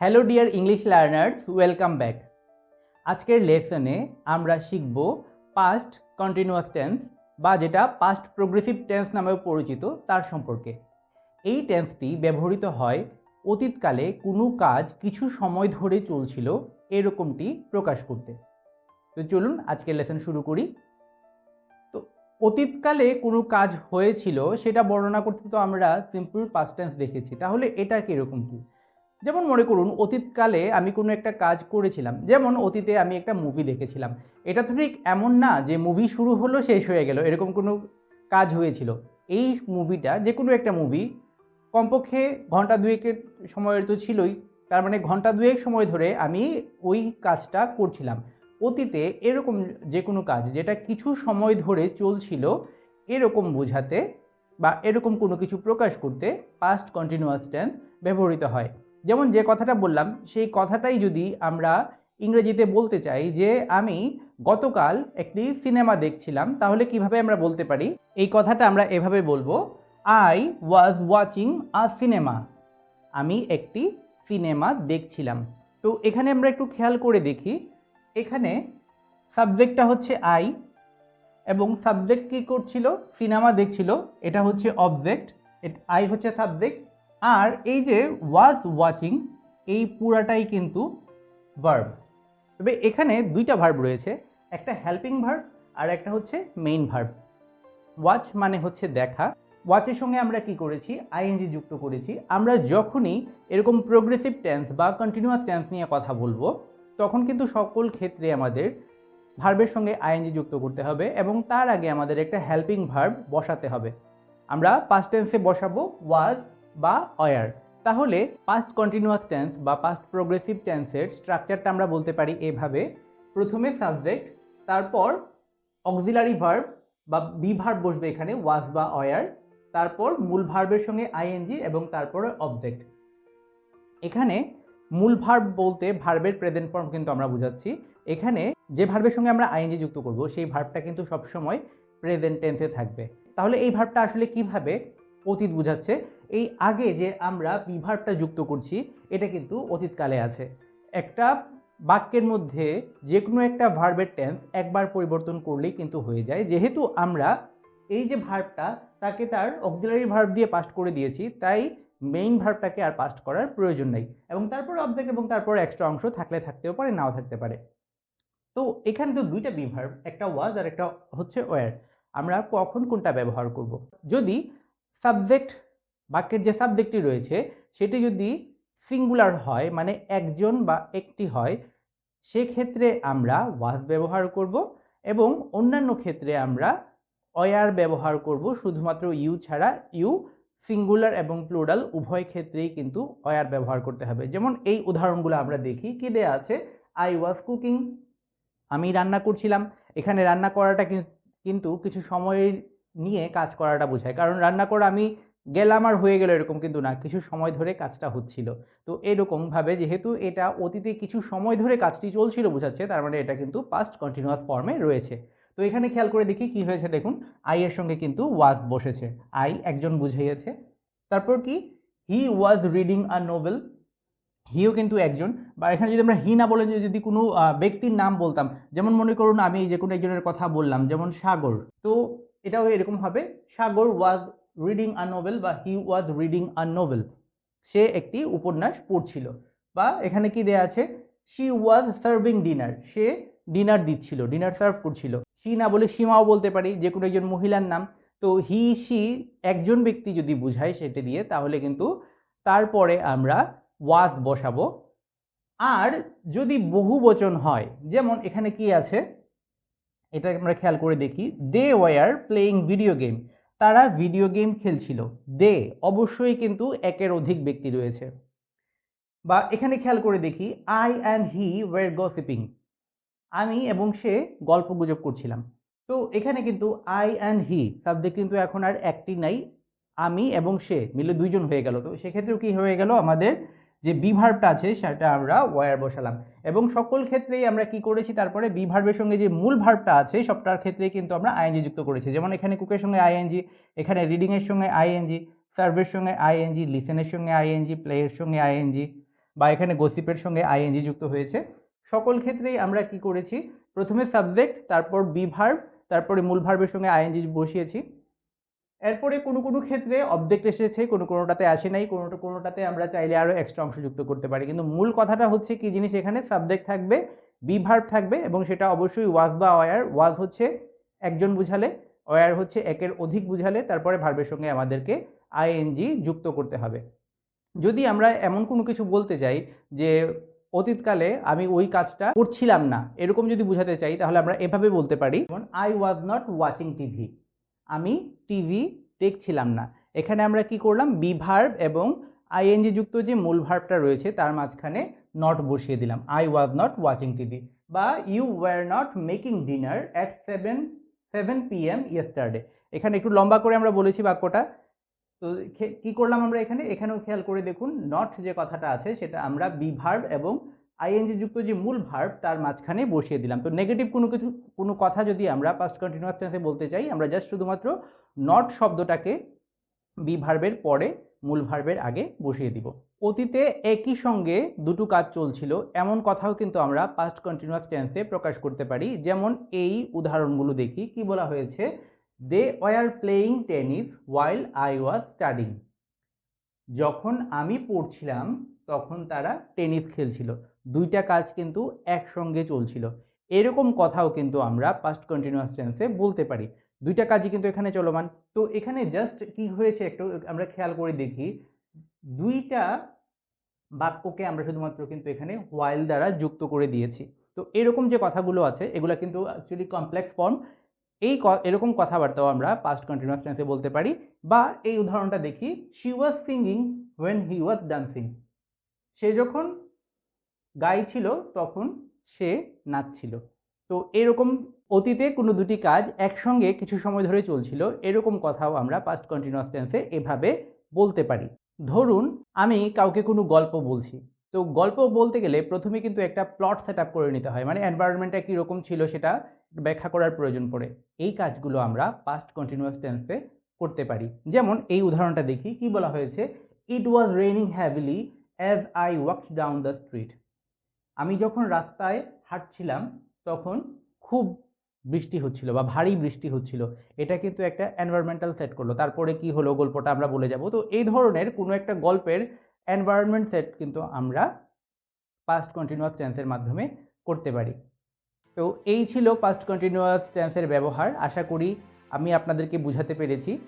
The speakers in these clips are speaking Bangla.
Hello dear English learners welcome back আজকের লেসনে আমরা শিখব পাস্ট কন্টিনিউয়াস টেন্স বা যেটা পাস্ট প্রোগ্রেসিভ টেন্স নামেও পরিচিত তার সম্পর্কে। এই টেন্সটি ব্যবহৃত হয় অতীতকালে কোনো কাজ কিছু সময় ধরে চলছিল এরকমটি প্রকাশ করতে। তো চলুন আজকের লেসন শুরু করি। তো অতীতকালে কোনো কাজ হয়েছিল সেটা বর্ণনা করতে তো আমরা সিম্পল পাস্ট টেন্স দেখেছি, তাহলে এটা কীরকম কী? যেমন মনে করুন, অতীতকালে আমি কোনো একটা কাজ করেছিলাম। যেমন অতীতে আমি একটা মুভি দেখেছিলাম। এটা তো ঠিক এমন না যে মুভি শুরু হলো, শেষ হয়ে গেল, এরকম কোনো কাজ হয়েছিল। এই মুভিটা যে কোনো একটা মুভি কমপক্ষে ঘণ্টা দুয়েকের সময়ের তো ছিলই। তার মানে ঘণ্টা দুয়েক সময় ধরে আমি ওই কাজটা করছিলাম। অতীতে এরকম যে কোনো কাজ, যেটা কিছু সময় ধরে চলছিল, এরকম বোঝাতে বা এরকম কোনো কিছু প্রকাশ করতে পাস্ট কন্টিনিউয়াস টেন্স ব্যবহৃত হয়। যেমন যে কথাটা বললাম, সেই কথাটাই যদি আমরা ইংরেজিতে বলতে চাই যে, আমি গতকাল একটি সিনেমা দেখছিলাম, তাহলে কীভাবে আমরা বলতে পারি? এই কথাটা আমরা এভাবে বলব I was watching a cinema আমি একটি সিনেমা দেখছিলাম। তো এখানে আমরা একটু খেয়াল করে দেখি, এখানে সাবজেক্টটা হচ্ছে আই এবং সাবজেক্ট কী করছিল? সিনেমা দেখছিল, এটা হচ্ছে অবজেক্ট আই হচ্ছে সাবজেক্ট আর এই যে ওয়াজ ওয়াচিং এই পুরাটাই কিন্তু ভার্ব তবে এখানে দুইটা ভার্ব রয়েছে, একটা হেল্পিং ভার্ব আর একটা হচ্ছে মেইন ভার্ব ওয়াচ মানে হচ্ছে দেখা। ওয়াচের সঙ্গে আমরা কি করেছি? আইএনজি যুক্ত করেছি। আমরা যখনই এরকম প্রোগ্রেসিভ টেন্স বা কন্টিনিউয়াস টেন্স নিয়ে কথা বলব, তখন কিন্তু সকল ক্ষেত্রে আমাদের ভার্বের সঙ্গে আইএনজি যুক্ত করতে হবে এবং তার আগে আমাদের একটা হেল্পিং ভার্ব বসাতে হবে। আমরা পাস্ট টেন্সে বসাবো ওয়াজ বা অয়ার। তাহলে পাস্ট কন্টিনিউয়াস টেন্স বা পাস্ট প্রোগ্রেসিভ টেন্সের স্ট্রাকচারটা আমরা বলতে পারি এভাবে। প্রথমে সাবজেক্ট তারপর অক্সিলারি ভার্ব বা বি ভার্ব বসবে এখানে ওয়াজ বা অয়ার। তারপর মূল ভার্বের সঙ্গে আইএনজি এবং তারপরে অবজেক্ট এখানে মূল ভার্ব বলতে ভার্বের প্রেজেন্ট ফর্ম কিন্তু আমরা বুঝাচ্ছি। এখানে যে ভার্বের সঙ্গে আমরা আইএনজি যুক্ত করব, সেই ভার্বটা কিন্তু সবসময় প্রেজেন্ট টেন্সে থাকবে। তাহলে এই ভার্বটা আসলে কীভাবে অতীত বুঝাচ্ছে? এই আগে যে আমরা বিভার্বটা যুক্ত করছি, এটা কিন্তু অতীতকালে আছে। একটা বাক্যের মধ্যে যে কোনো একটা ভার্বের টেন্স একবার পরিবর্তন করলেই কিন্তু হয়ে যায়। যেহেতু আমরা এই যে ভার্বটা তাকে তার অক্সিলারি ভার্ব দিয়ে পাস্ট করে দিয়েছি, তাই মেইন ভার্বটাকে আর পাস্ট করার প্রয়োজন নেই। এবং তারপর অবজেক্ট এবং তারপর এক্সট্রা অংশ থাকলে থাকতেও পারে, নাও থাকতে পারে। তো এখানে তো দুইটা বিভার্ব একটা ওয়াজ আর একটা হচ্ছে ওয়ার আমরা কখন কোনটা ব্যবহার করব? যদি সাবজেক্ট বাক্যের যে সাবজেক্টটি রয়েছে, সেটি যদি সিঙ্গুলার হয় মানে একজন বা একটি হয়, সেক্ষেত্রে আমরা ওয়াজ ব্যবহার করব এবং অন্যান্য ক্ষেত্রে আমরা অয়ার ব্যবহার করব। শুধুমাত্র ইউ ছাড়া ইউ সিঙ্গুলার এবং প্লুরাল উভয় ক্ষেত্রেই কিন্তু অয়ার ব্যবহার করতে হবে। যেমন এই উদাহরণগুলো আমরা দেখি, কী দেয়া আছে? আই ওয়াজ কুকিং আমি রান্না করছিলাম। এখানে রান্না করাটা কিন্তু কিছু সময় নিয়ে কাজ করাটা বোঝায়। কারণ রান্না করা আমি গেলাম আর হয়ে গেল এরকম কিন্তু না। কিছু সময় ধরে কাজটা হচ্ছিল। তো এরকমভাবে যেহেতু এটা অতীতে কিছু সময় ধরে কাজটি চলছিল বোঝাচ্ছে, তার মানে এটা কিন্তু পাস্ট কন্টিনিউয়াস ফর্মে রয়েছে। তো এখানে খেয়াল করে দেখি কি হয়েছে। দেখুন আই এর সঙ্গে কিন্তু ওয়াজ বসেছে। আই একজন বুঝিয়েছে তারপর কি? হি ওয়াজ রিডিং আ নোবেল হিও কিন্তু একজন। বা এখানে যদি আমরা হি না বলে যদি কোনো ব্যক্তির নাম বলতাম, যেমন মনে করুন আমি যে কোনো একজনের কথা বললাম, যেমন সাগর। তো এটাও এরকম হবে। সাগর ওয়াজ রিডিং আ নোভেল বা হি ওয়াজ রিডিং আ নোভেল সে একটি উপন্যাস পড়ছিল। বা এখানে কি দেয়া আছে? শি ওয়াজ সার্ভিং ডিনার সে ডিনার দিচ্ছিল ডিনার সার্ভ করছিল। শি না বলে সীমাও বলতে পারি, যে কোনো একজন মহিলার নাম। তো হি শি একজন ব্যক্তি যদি বুঝায় সেটা দিয়ে, তাহলে কিন্তু তারপরে আমরা ওয়াজ বসাবো। আর যদি বহু বচন হয়, যেমন এখানে কি আছে? এটা আমরা খেয়াল করে দেখি। They were playing video game তারা ভিডিও গেম খেলছিল। দে, অবশ্যই কিন্তু একের অধিক ব্যক্তি রয়েছে। বা এখানে খেয়াল করে দেখি I and he were gossiping আমি এবং সে গল্প গুজব করছিলাম। তো এখানে কিন্তু আই অ্যান্ড হি সাবজেক্ট কিন্তু এখন আর একটি নাই। আমি এবং সে মিলে দুইজন হয়ে গেল। তো সেক্ষেত্রেও কি হয়ে গেল? আমাদের যে বিভার্বটা আছে, সেটা আমরা ওয়ার বসালাম। এবং সকল ক্ষেত্রেই আমরা কি করেছি, তারপরে বিভার্বের সঙ্গে যে মূল ভার্বটা আছে, সবটার ক্ষেত্রেই কিন্তু আমরা আইএনজি যুক্ত করেছি। যেমন এখানে কুকের সঙ্গে আইএনজি এখানে রিডিংয়ের সঙ্গে আইএনজি সার্ভের সঙ্গে আইএনজি লিসেনের সঙ্গে আইএনজি প্লেয়ের সঙ্গে আইএনজি বা এখানে গসিপের সঙ্গে আইএনজি যুক্ত হয়েছে। সকল ক্ষেত্রেই আমরা কি করেছি, প্রথমে সাবজেক্ট তারপর বি ভার্ব তারপরে মূল ভার্বের সঙ্গে আইএনজি বসিয়েছি। এরপরে কোনো কোনো ক্ষেত্রে অবজেক্ট এসেছে, কোনো কোনোটাতে আসে নাই, কোনো কোনোটাতে আমরা চাইলে আরও এক্সট্রা অংশ যুক্ত করতে পারি। কিন্তু মূল কথাটা হচ্ছে কি জিনিস এখানে? সাবজেক্ট থাকবে বি ভার্ব থাকবে এবং সেটা অবশ্যই ওয়াজ বা ওয়ার ওয়াজ হচ্ছে একজন বুঝালে ওয়ার হচ্ছে একের অধিক বুঝালে, তারপরে ভার্বের সঙ্গে আমাদেরকে আইএনজি যুক্ত করতে হবে। যদি আমরা এমন কোনো কিছু বলতে চাই যে অতীতকালে আমি ওই কাজটা করছিলাম না, এরকম যদি বোঝাতে চাই তাহলে আমরা এভাবে বলতে পারি। যেমন I was not watching TV আমি টিভি দেখছিলাম না। এখানে আমরা কি করলাম? বি ভার্ব এবং আইএনজি যুক্ত যে মূল ভার্বটা রয়েছে, তার মাঝখানে নট বসিয়ে দিলাম। I was not watching TV বা you were not making dinner at seven seven P M yesterday এখানে একটু লম্বা করে আমরা বলেছি বাক্যটা। তো কি করলাম আমরা এখানে? এখানেও খেয়াল করে দেখুন নট যে কথাটা আছে, সেটা আমরা বি ভার্ব এবং আইএনজি যুক্ত যে মূল ভার্ব তার মাঝখানে বসিয়ে দিলাম। তো নেগেটিভ কোনো কিছু, কোনো কথা যদি আমরা পাস্ট কন্টিনিউয়াস টেন্সে বলতে চাই, আমরা জাস্ট শুধুমাত্র নট শব্দটাকে বি ভার্বের পরে মূল ভার্বের আগে বসিয়ে দিব। অতীতে একই সঙ্গে দুটো কাজ চলছিল, এমন কথাও কিন্তু আমরা পাস্ট কন্টিনিউয়াস টেন্সে প্রকাশ করতে পারি। যেমন এই উদাহরণগুলো দেখি, কি বলা হয়েছে? They were playing tennis while I was studying যখন আমি পড়ছিলাম, তখন তারা টেনিস খেলছিল। দুইটা কাজ কিন্তু একসঙ্গে চলছিল। এরকম কথাও কিন্তু আমরা পাস্ট কন্টিনিউয়াস টেন্সে বলতে পারি। দুইটা কাজই কিন্তু এখানে চলমান। তো এখানে জাস্ট কি হয়েছে একটু আমরা খেয়াল করে দেখি। দুইটা বাক্যকে আমরা শুধুমাত্র কিন্তু এখানে ওয়াইল দ্বারা যুক্ত করে দিয়েছি। তো এরকম যে কথাগুলো আছে, এগুলো কিন্তু অ্যাকচুয়ালি কমপ্লেক্স ফর্ম এই এরকম কথাবার্তাও আমরা পাস্ট কন্টিনিউয়াস টেন্সে বলতে পারি। বা এই উদাহরণটা দেখি she was singing when he was dancing সে যখন গাইছিল তখন সে নাচছিল তো এরকম অতীতে কোনো দুটি কাজ একসঙ্গে কিছু সময় ধরে চলছিল, এরকম কথাও আমরা পাস্ট কন্টিনিউয়াস টেন্সে এভাবে বলতে পারি। ধরুন, আমি কাউকে কোনো গল্প বলছি। তো গল্প বলতে গেলে প্রথমে কিন্তু একটা প্লট সেট আপ করে নিতে হয় মানে এনভায়রনমেন্টটা কীরকম ছিল সেটা ব্যাখ্যা করার প্রয়োজন পড়ে। এই কাজগুলো আমরা পাস্ট কন্টিনিউয়াস টেন্সে করতে পারি। যেমন এই উদাহরণটা দেখি, কি বলা হয়েছে? It was raining heavily as I walks down the street আমি যখন রাস্তায় হাঁটছিলাম, তখন খুব বৃষ্টি হচ্ছিল বা ভারী বৃষ্টি হচ্ছিল। এটা কিন্তু একটা এনভায়রনমেন্টাল সেট করল। তারপরে কি হলো? গল্পটা আমরা বলে যাব। তো এই ধরনের কোনো একটা গল্পের এনভায়রনমেন্ট সেট কিন্তু আমরা পাস্ট কন্টিনিউয়াস টেন্সের মাধ্যমে করতে পারি। তো এই ছিল পাস্ট কন্টিনিউয়াস টেন্সের ব্যবহার। আশা করি আমি আপনাদেরকে বুঝাতে পেরেছি।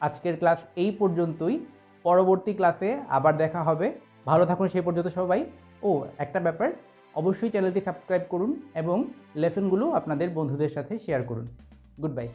আজকের ক্লাস এই পর্যন্তই। পরবর্তী ক্লাসে আবার দেখা হবে। ভালো থাকুন সেই পর্যন্ত সবাই। ও, একটা ব্যাপার, অবশ্যই চ্যানেলটি সাবস্ক্রাইব করুন এবং লেসনগুলো আপনাদের বন্ধুদের সাথে শেয়ার করুন। Good bye.